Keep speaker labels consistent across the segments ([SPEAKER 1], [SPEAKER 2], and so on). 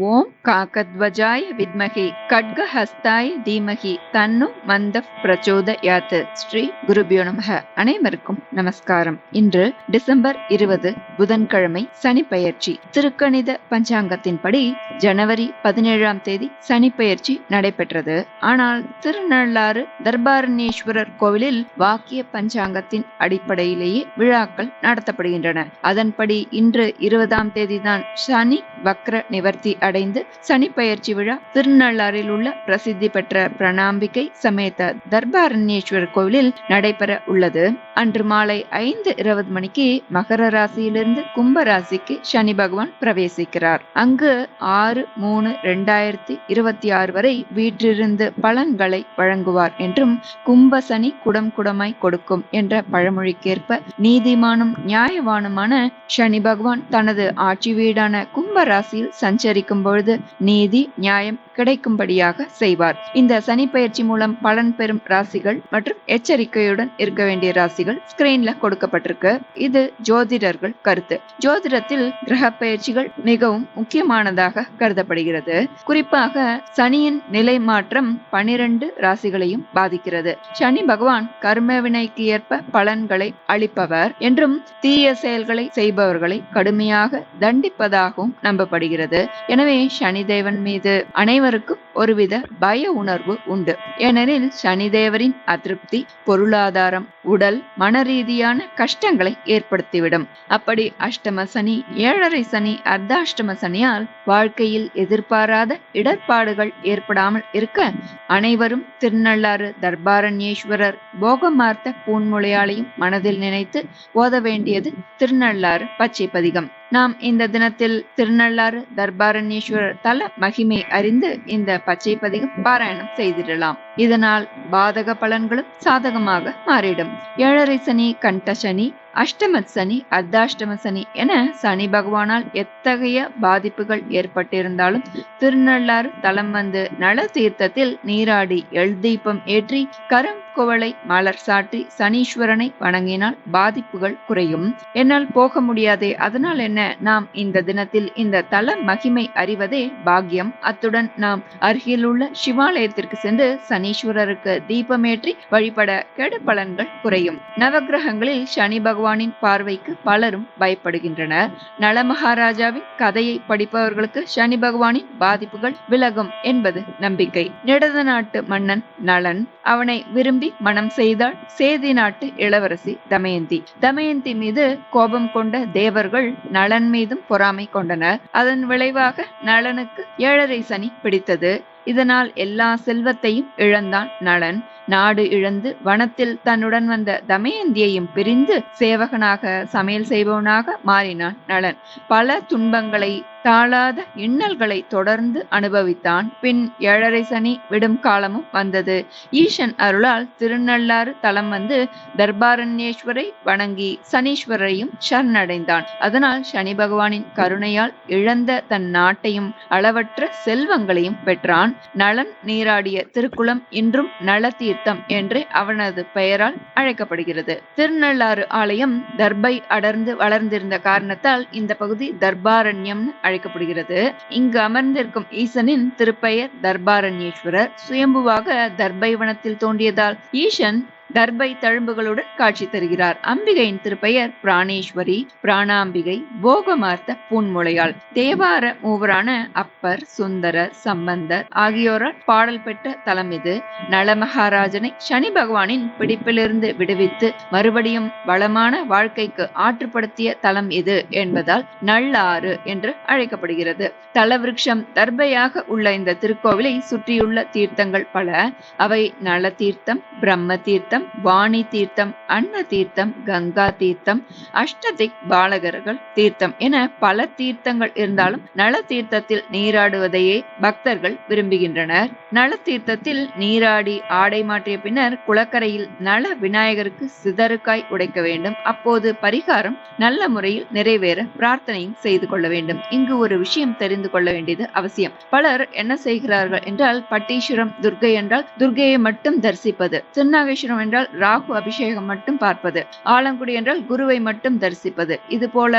[SPEAKER 1] ஓம் காக்கத்வஜாய வித்மகி. கட்கஹஸ்தாய தீமகி. தன்னு மந்த பிரச்சோதயாத் ஸ்ரீ குருபியோ நமக. அனைவருக்கும் நமஸ்காரம். இன்று டிசம்பர் இருபது புதன்கிழமை சனி பயிற்சி திருக்கணித பஞ்சாங்கத்தின்படி ஜனவரி பதினேழாம் தேதி சனி பயிற்சி நடைபெற்றது. ஆனால் திருநள்ளாறு தர்பாரணேஸ்வரர் கோவிலில் வாக்கிய பஞ்சாங்கத்தின் அடிப்படையிலேயே விழாக்கள் நடத்தப்படுகின்றன. அதன்படி இன்று இருபதாம் தேதிதான் சனி வக்ர நிவர்த்தி அடைந்து சனி பெயர்ச்சி விழா திருநள்ளாறில் உள்ள பிரசித்தி பெற்ற பிரணாம்பிகை சமேத தர்பாரண்யேஸ்வரர் கோவிலில் நடைபெற உள்ளது. அன்று மாலை ஐந்து இருபது மணிக்கு மகர ராசியிலிருந்து கும்ப ராசிக்கு சனி பகவான் பிரவேசிக்கிறார். அங்கு ஆறு மூணு ரெண்டாயிரத்தி இருபத்தி ஆறு வரை வீற்றிருந்து பலன்களை வழங்குவார் என்றும் கும்ப சனி குடம் குடமாய் கொடுக்கும் என்ற பழமொழிக்கேற்ப நீதிமானும் நியாயவானுமான சனி பகவான் தனது ஆட்சி வீடான கும்ப ராசியில் சஞ்சரிக்கும் பொழுது நீதி நியாயம் கிடைக்கும்படியாக செய்வார். இந்த சனி பயிற்சி மூலம் பலன் பெறும் ராசிகள் மற்றும் எச்சரிக்கையுடன் இருக்க வேண்டிய ராசிகள் ஸ்கிரீன்ல கொடுக்கப்பட்டிருக்கு. இது ஜோதிடர்கள் கருத்து. ஜோதிடத்தில் கிரக பயிற்சிகள் மிகவும் முக்கியமானதாக கருதப்படுகிறது. குறிப்பாக சனியின் நிலை மாற்றம் பனிரெண்டு ராசிகளையும் பாதிக்கிறது. சனி பகவான் கர்ம வினைக்கு ஏற்ப பலன்களை அளிப்பவர் என்றும் தீய செயல்களை செய்பவர்களை கடுமையாக தண்டிப்பதாகவும் நம்பப்படுகிறது. எனவே சனிதேவன் மீது அனைவருக்கும் ஒருவித பய உணர்வு உண்டு. ஏனெனில் சனிதேவரின் அதிருப்தி பொருளாதாரம் உடல் மனரீதியான கஷ்டங்களை ஏற்படுத்திவிடும். அப்படி அஷ்டம சனி ஏழரை சனி அர்த்தாஷ்டம சனியால் வாழ்க்கையில் எதிர்பாராத இடர்பாடுகள் ஏற்படாமல் இருக்க அனைவரும் திருநள்ளாறு தர்பாரண்யேஸ்வரர் போகமார்த்த பூன்மொழியாலையும் மனதில் நினைத்து ஓத வேண்டியது திருநள்ளாறு பச்சை பதிகம் நாம் இந்த தினத்தில் திருநள்ளாறு தர்பாரண்யேஸ்வரர் தல மகிமை அறிந்து இந்த பச்சை பதிகம் பாராயணம் செய்திடலாம். இதனால் பாதக பலன்களும் சாதகமாக மாறிடும். ஏழரை சனி கண்ட சனி அஷ்டம சனி அர்த்தாஷ்டம சனி என சனி பகவானால் எத்தகைய பாதிப்புகள் ஏற்பட்டிருந்தாலும் திருநள்ளாறு தலம் வந்து நல தீர்த்தத்தில் நீராடி எழுதீபம் ஏற்றி கரம் குவளை மலர் சாட்டி சனீஸ்வரனை வணங்கினால் பாதிப்புகள் குறையும். என்னால் போக முடியாதே அதனால் என்ன? நாம் இந்த தினத்தில் இந்த தல மகிமை அறிவதே பாக்கியம். அத்துடன் நாம் அருகிலுள்ள சிவாலயத்திற்கு சென்று சனீஸ்வரருக்கு தீபமேற்றி வழிபட கெடு பலன்கள் குறையும். நவகிரகங்களில் சனி பகவானின் பார்வைக்கு பலரும் பயப்படுகின்றனர். நலமகாராஜாவின் கதையை படிப்பவர்களுக்கு சனி பகவானின் பாதிப்புகள் விலகும் என்பது நம்பிக்கை. நிடத நாட்டு மன்னன் நலன் அவனை விரும்பி மனம் செய்தாள். சேதி நாட்டு இளவரசி தமயந்தி. தமயந்தி மீது கோபம் கொண்ட தேவர்கள் நலன் மீதும் பொறாமை கொண்டனர். அதன் விளைவாக நலனுக்கு ஏழரை சனி பிடித்தது. இதனால் எல்லா செல்வத்தையும் இழந்தான் நலன் நாடு இழந்து வனத்தில் தன்னுடன் வந்த தமயந்தியையும் பிரிந்து சேவகனாக சமையல் செய்பவனாக மாறினான் நலன் பல துன்பங்களை தாளாத இன்னல்களை தொடர்ந்து அனுபவித்தான். பின் ஏழரை சனி விடும் காலமும் வந்தது. ஈசன் அருளால் திருநள்ளாறு தலம் வந்து தர்பாரண்யேஸ்வரை வணங்கி சனீஸ்வரரையும் சரணடைந்தான். அதனால் சனி பகவானின் கருணையால் இழந்த தன் நாட்டையும் அளவற்ற செல்வங்களையும் பெற்றான். நலன் நீராடிய திருக்குளம் இன்றும் நல தீர்த்தம் என்று அவனது பெயரால் அழைக்கப்படுகிறது. திருநள்ளாறு ஆலயம் தர்பை அடர்ந்து வளர்ந்திருந்த காரணத்தால் இந்த பகுதி தர்பாரண்யம் அழைக்கப்படுகிறது. இங்கு அமர்ந்திருக்கும் ஈசனின் திருப்பெயர் தர்பாரண்யேஸ்வரர். சுயம்புவாக தர்பை வனத்தில் தோன்றியதால் ஈசன் தர்பை தழும்புகளுடன் காட்சி தருகிறார். அம்பிகையின் திருப்பெயர் பிராணேஸ்வரி பிராணாம்பிகை போகமார்த்த பூன்முளையாள் தேவார மூவரான அப்பர் சுந்தரர் சம்பந்தர் ஆகியோரால் பாடல் பெற்ற தலம் இது. நலமகாராஜனை சனி பகவானின் பிடிப்பிலிருந்து விடுவித்து மறுபடியும் வளமான வாழ்க்கைக்கு ஆற்றுப்படுத்திய தலம் இது என்பதால் நல்லாறு என்று அழைக்கப்படுகிறது. தலவிருஷம் தர்பையாக உள்ள இந்த திருக்கோவிலை சுற்றியுள்ள தீர்த்தங்கள் பல. அவை நல தீர்த்தம் பிரம்ம தீர்த்தம் வாணி தீர்த்தம் அன்ன தீர்த்தம் கங்கா தீர்த்தம் அஷ்டதிக் பாலகர்கள் தீர்த்தம் என பல தீர்த்தங்கள் இருந்தாலும் நல தீர்த்தத்தில் நீராடுவதையே பக்தர்கள் விரும்புகின்றனர். நல தீர்த்தத்தில் நீராடி ஆடை மாற்றிய பின்னர் குளக்கரையில் நல விநாயகருக்கு சிதறுக்காய் உடைக்க வேண்டும். அப்போது பரிகாரம் நல்ல முறையில் நிறைவேற பிரார்த்தனையும் செய்து கொள்ள வேண்டும். இங்கு ஒரு விஷயம் தெரிந்து கொள்ள வேண்டியது அவசியம். பலர் என்ன செய்கிறார்கள் என்றால் பட்டீஸ்வரம் துர்கை என்றால் துர்கையை மட்டும் தரிசிப்பது. திருநாகேஸ்வரம் என்றால் ராகு அபிஷேகம் மட்டும் பார்ப்பது ஆலங்குடி என்றால் குருவை மட்டும் தரிசிப்பது இது போல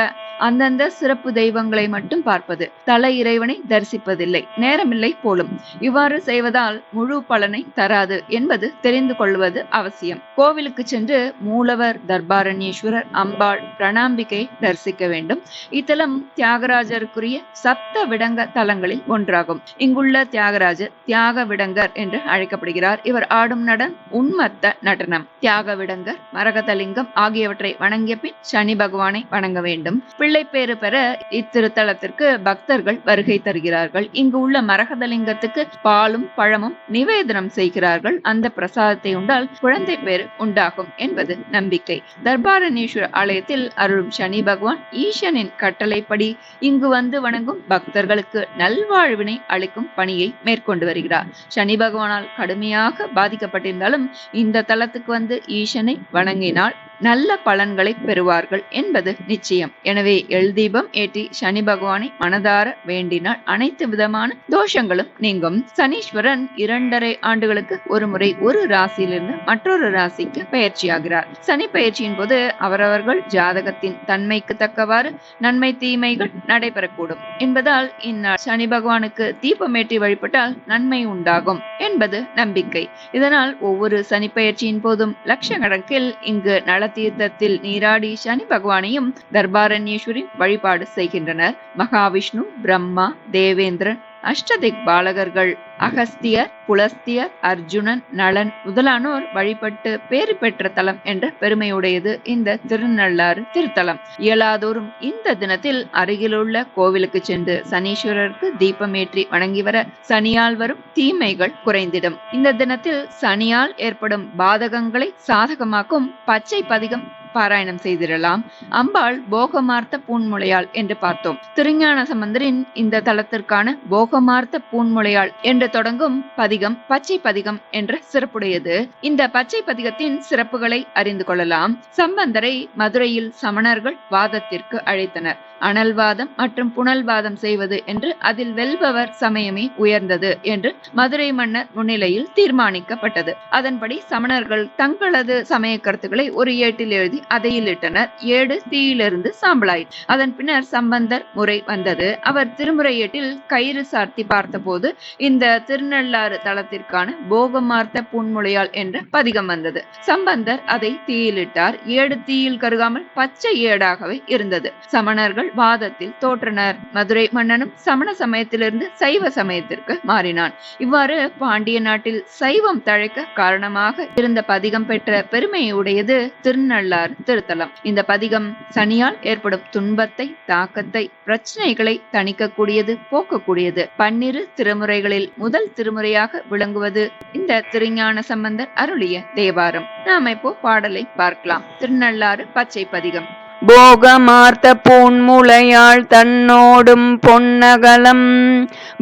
[SPEAKER 1] அந்தந்த சிறப்பு தெய்வங்களை மட்டும் பார்ப்பது தலை இறைவனை தரிசிப்பதில்லை நேரமில்லை போலும். இவ்வாறு செய்வதால் முழு பலனை தராது என்பது தெரிந்து கொள்வது அவசியம். கோவிலுக்கு சென்று மூலவர் தர்பாரண்யேஸ்வரர் அம்பாள் பிரணாம்பிகை தரிசிக்க வேண்டும். இத்தலம் தியாகராஜருக்குரிய சப்த விடங்க தலங்களில் ஒன்றாகும். இங்குள்ள தியாகராஜர் தியாக விடங்கர் என்று அழைக்கப்படுகிறார். இவர் ஆடும் நடன் உண்மத்த நட நடனம் தியாக விடங்கர் மரகதலிங்கம் ஆகியவற்றை வணங்கிய பின் சனி பகவானை வணங்க வேண்டும். பிள்ளை பேறு பெற இத்திருத்தலத்திற்கு பக்தர்கள் வருகை தருகிறார்கள். இங்கு உள்ள மரகதலிங்கத்துக்கு பாலும் பழமும் நிவேதனம் செய்கிறார்கள். அந்த பிரசாதத்தை உண்டால் குழந்தை பேரு உண்டாகும் என்பது நம்பிக்கை. தர்பாரணீஸ்வர ஆலயத்தில் அருளும் சனி பகவான் ஈசனின் கட்டளைப்படி இங்கு வந்து வணங்கும் பக்தர்களுக்கு நல்வாழ்வினை அளிக்கும் பணியை மேற்கொண்டு வருகிறார். சனி பகவானால் கடுமையாக பாதிக்கப்பட்டிருந்தாலும் இந்த தலத்துக்கு வந்து ஈசனை வணங்கினால் நல்ல பலன்களை பெறுவார்கள் என்பது நிச்சயம். எனவே எழுதீபம் ஏற்றி சனி பகவானை மனதார வேண்டினால் அனைத்து விதமான தோஷங்களும் நீங்கும். சனீஸ்வரன் இரண்டரை ஆண்டுகளுக்கு ஒரு முறை ஒரு ராசியிலிருந்து மற்றொரு ராசிக்கு பயிற்சியாகிறார். சனி பயிற்சியின் போது அவரவர்கள் ஜாதகத்தின் தன்மைக்கு தக்கவாறு நன்மை தீமைகள் நடைபெறக்கூடும். என்பதால் இந்நாள் சனி பகவானுக்கு தீபமேற்றி வழிபட்டால் நன்மை உண்டாகும் என்பது நம்பிக்கை. இதனால் ஒவ்வொரு சனி பயிற்சியின் போதும் லட்சக்கணக்கில் இங்கு நல தீர்த்தத்தில் நீராடி சனி பகவானையும் தர்பாரண்யேஸ்வரி வழிபாடு செய்கின்றனர். மகாவிஷ்ணு பிரம்மா தேவேந்திரன் அஷ்டதிக் பாலகர்கள் அகஸ்தியர் புலஸ்தியர் அர்ஜுனன் நளன் முதலானோர் வழிபட்டு பேறு பெற்ற தலம் என்ற பெருமையுடையது இந்த திருநள்ளாறு திருத்தலம். இயலாதோறும் இந்த தினத்தில் அருகிலுள்ள கோவிலுக்கு சென்று சனீஸ்வரருக்கு தீபமேற்றி வணங்கி வர சனியால் வரும் தீமைகள் குறைந்திடும். இந்த தினத்தில் சனியால் ஏற்படும் பாதகங்களை சாதகமாக்கும் பச்சை பதிகம் பாராயணம் செய்திடலாம். அம்பாள் போகமார்த்த பூன்முளையாள் என்று பார்த்தோம். திருஞான சம்பந்தரின் இந்த தலத்திற்கான போகமார்த்த பூன்முளையாள் என்று தொடங்கும் பதிகம் பச்சை பதிகம் என்ற சிறப்புடையது. இந்த பச்சை பதிகத்தின் சிறப்புகளை அறிந்து கொள்ளலாம். சம்பந்தரை மதுரையில் சமணர்கள் வாதத்திற்கு அழைத்தனர். அனல்வாதம் மற்றும் புனல்வாதம் செய்வது என்று அதில் வெல்பவர் சமயமே உயர்ந்தது என்று மதுரை மன்னர் முன்னிலையில் தீர்மானிக்கப்பட்டது. அதன்படி சமணர்கள் தங்களது சமய கருத்துக்களை ஒரு ஏட்டில் எழுதி அதையில் இட்டனர். ஏடு தீயிலிருந்து சாம்பலாயிற்று அதன் பின்னர் சம்பந்தர் முறை வந்தது. அவர் திருமுறை ஏட்டில் கயிறு சார்த்தி பார்த்தபோது இந்த திருநள்ளாறு தளத்திற்கான போகமார்த்த புன்முளையால் என்ற பதிகம் வந்தது. சம்பந்தர் அதை தீயிலிட்டார் ஏடு தீயில் கருகாமல் பச்சை ஏடாகவே இருந்தது. சமணர்கள் வாதத்தில் தோற்றனர். மதுரை மன்னனும் சமண சமயத்திலிருந்து சைவ சமயத்திற்கு மாறினான். இவ்வாறு பாண்டிய நாட்டில் சைவம் தழைக்க காரணமாக இருந்த பதிகம் பெற்ற பெருமையுடையது திருநள்ளார் திருத்தலம். இந்த பதிகம் சனியால் ஏற்படும் துன்பத்தை தாக்கத்தை பிரச்சனைகளை தணிக்கக்கூடியது போக்கக்கூடியது. பன்னிரு திருமுறைகளில் முதல் திருமுறையாக விளங்குவது இந்த திருஞான சம்பந்தர் அருளிய தேவாரம். நாம இப்போ பாடலை பார்க்கலாம். திருநள்ளாறு பச்சை பதிகம்.
[SPEAKER 2] போகமார்த்த பூன்முளையாள் தன்னோடும் பொன்னகலம்.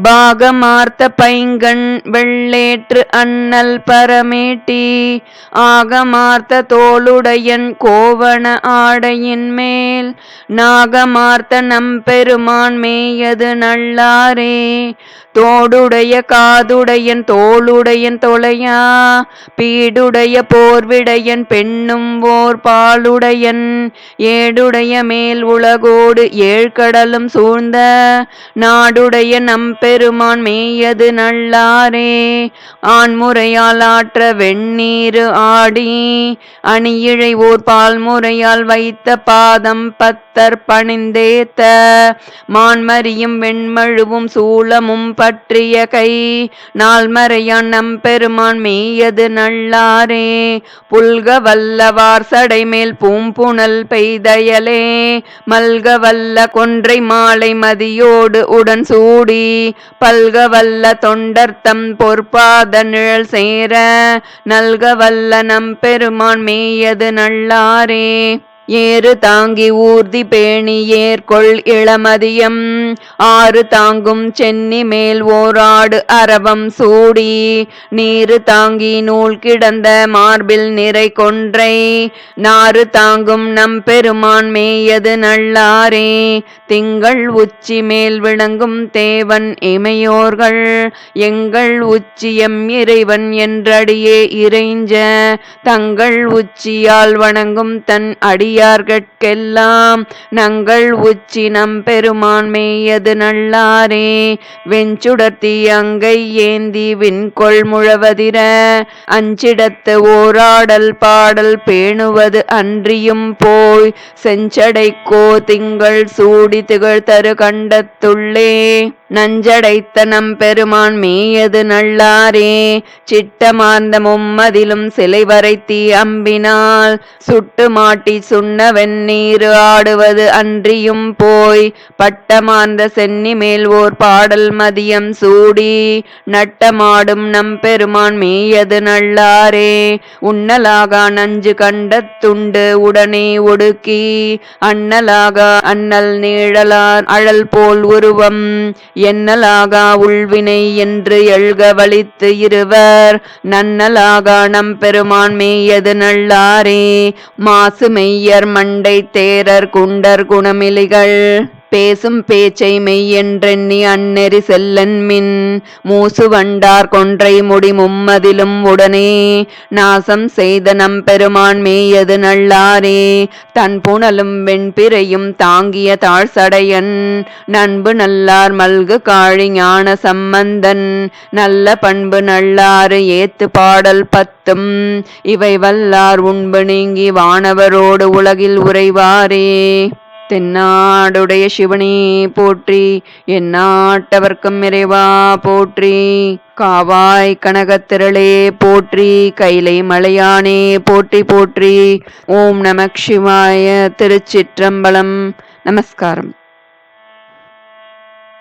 [SPEAKER 2] பாகமார்த்த பைங்கண் வெள்ளேற்று அண்ணல் பரமேட்டி. ஆகமார்த்த தோளுடையன் கோவண ஆடையின் மேல். நாகமார்த்த நம்பெருமான் மேயது நல்லாரே. தோடுடைய காதுடையன் தோளுடையன் தொலையா பீடுடைய போர்விடையன் பெண்ணும் ஓர் பாலுடையன். ஏடுடைய மேல் உலகோடு ஏழ்கடலும் சூழ்ந்த நாடுடைய நம்பெருமான் மேயது நல்லாரே. ஆண்முறையால் ஆற்ற வெண்ணீரு ஆடி அணியிழை ஓர் பால்முறையால் வைத்த பாதம் பத்தர் பணிந்தேத்த. மான்மரியும் வெண்மழுவும் சூளமும் பற்றிய கை நால்மறையான் நம்பெருமான் மெய்யது நல்லாரே. புல்க வல்லவார் சடைமேல் பூம்புணல் பெய்தயலே. மல்க வல்ல கொன்றை மாலை மதியோடு உடன் சூடி. பல்க வல்ல தொண்டர்த்தம் பொற்பாத நிழல் சேர. நல்க வல்ல நம்பெருமான் மேயது நல்லாரே. ஏறு தாங்கி ஊர்தி பேணி ஏற்கொள் இளமதியம். ஆறு தாங்கும் சென்னி மேல் ஓராடு அரவம் சூடி. நீரு தாங்கி நூல் கிடந்த மார்பில் நிறை கொன்றை. நாறு தாங்கும் நம் பெருமான் மேயது நல்லாரே. திங்கள் உச்சி மேல் விளங்கும் தேவன் இமையோர்கள். எங்கள் உச்சியம் இறைவன் என்றடியே இறைஞ்ச. தங்கள் உச்சியால் வணங்கும் தன் அடியார்கட்கெல்லாம் நங்கள் உச்சி நம் பெருமான் மேயது நல்லாரே. வெஞ்சுடர்த்தி அங்கை ஏந்தி விண்கொள் முழவதிர. அஞ்சிடத்து ஓராடல் பாடல் பேணுவது அன்றியும் போய். செஞ்சடைக்கோ திங்கள் சூடி திகழ் தரு கண்டத்துள்ளே. நஞ்சடைத்த நம் பெருமான் மேயது நல்லாரே. சிட்டமார்ந்த மும்மதிலும் சிலை வரைத்தி அம்பினால். சுட்டு மாட்டி உண்ண வெந்நீரு ஆடுவது அன்றியும் போய் பட்டமார்ந்த சென்னி மேல் ஓர் பாடல் மதியம் சூடி நட்டமாடும் நம் பெருமான் மேயது நல்லாரே. உன்னலாகா நஞ்சு கண்டத்துண்டு உடனே ஒடுக்கி அண்ணலாக அண்ணல் நீழலார் அழல் போல் உருவம். எண்ணலாகா உள்வினை என்று எழுக வலித்து இருவர். நன்னலாகா நம் பெருமான் மேயது நல்லாரே. மாசு மண்டை தேரர் குண்டர் குணமிலிகள். பேசும் பேச்சை மெய்யென்றெண்ணி அந்நெறி செல்லன்மின் மூசு வண்டார் கொன்றை முடி மும்மதிலும் உடனே நாசம் செய்த நம் பெருமான் மேயது நல்லாரே. தன் புனலும் வெண்பிறையும் தாங்கிய தாழ்சடையன். நண்பு நல்லார் மல்கு காழி ஞான சம்பந்தன். நல்ல பண்பு நல்லாறு ஏத்து பாடல் பத்தும். இவை வல்லார் உண்பு நீங்கி வானவரோடு உலகில் உறைவாரே. தென்னாடுடைய சிவனே போற்றி எந்நாட்டவர்க்கும் இறைவா போற்றி. காவாய் கனகத்திரளே போற்றி கைலை மலையானே போற்றி போற்றி. ஓம் நமக் சிவாய திருச்சிற்றம்பலம். நமஸ்காரம்.